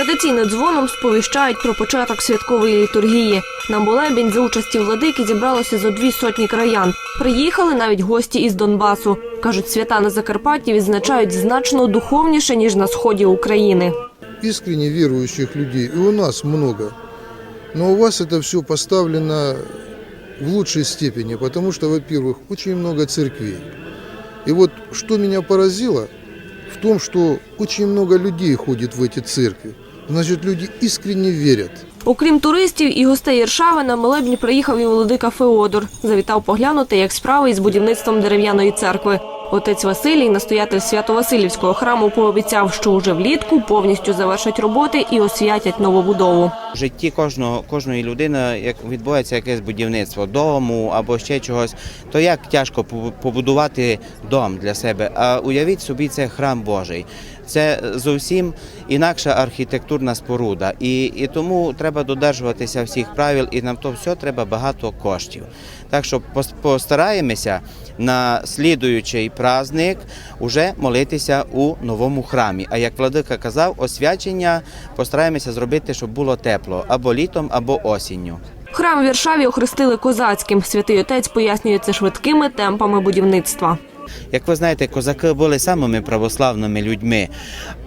Традиційно дзвоном сповіщають про початок святкової літургії. На молебень за участі владики зібралося зо дві сотні краян. Приїхали навіть гості із Донбасу. Кажуть, свята на Закарпатті відзначають значно духовніше, ніж на сході України. искренне верующих людей, и у нас много. Но у вас это все поставлено в лучшей степени, потому что, во-первых, очень много церквей. И вот что меня поразило, в том, что очень много людей ходит в эти церкви. Значит, люди искренне верят. Окрім туристів і гостей Іршави, на молебні приїхав і владика Феодор. Завітав поглянути, як справи із будівництвом дерев'яної церкви. Отець Василій, настоятель Свято-Василівського храму, пообіцяв, що уже влітку повністю завершать роботи і освятять новобудову. В житті кожного кожної людини, як відбувається якесь будівництво дому або ще чогось, то як тяжко побу- побудувати дом для себе. А уявіть собі, це храм Божий. Це зовсім інакша архітектурна споруда, і, і тому треба додержуватися всіх правил, і нам то все треба багато коштів. Так що постараємося на слідуючий праздник уже молитися у новому храмі. А як владика казав, освячення постараємося зробити, щоб було тепло або літом, або осінню. Храм в Віршаві охрестили козацьким. Святий отець пояснює це швидкими темпами будівництва. Як ви знаєте, козаки були самими православними людьми,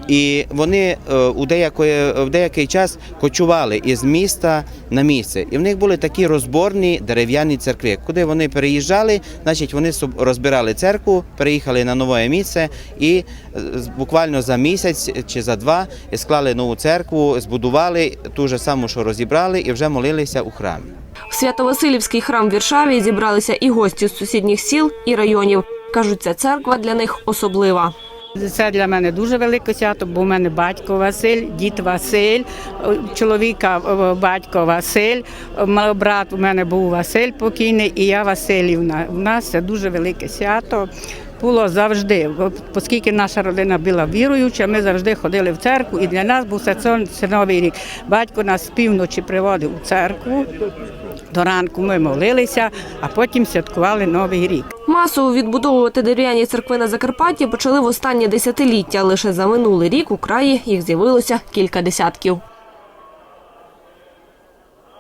і вони е, у деякої, в деякий час кочували із міста на місце. І в них були такі розборні дерев'яні церкви. Куди вони переїжджали, значить вони розбирали церкву, переїхали на нове місце і е, буквально за місяць чи за два склали нову церкву, збудували ту ж саму, що розібрали, і вже молилися у храмі. В Свято-Василівський храм в Віршаві зібралися і гості з сусідніх сіл і районів. Кажуть, ця церква для них особлива. Це для мене дуже велике свято, бо в мене батько Василь, дід Василь, чоловіка батько Василь, брат у мене був Василь покійний, і я Василівна. У нас це дуже велике свято. Було завжди, оскільки наша родина була віруюча, ми завжди ходили в церкву, і для нас був це новий рік. Батько нас з півночі приводив у церкву. До ранку ми молилися, а потім святкували Новий рік. Масово відбудовувати дерев'яні церкви на Закарпатті почали в останнє десятиліття. Лише за минулий рік у краї їх з'явилося кілька десятків.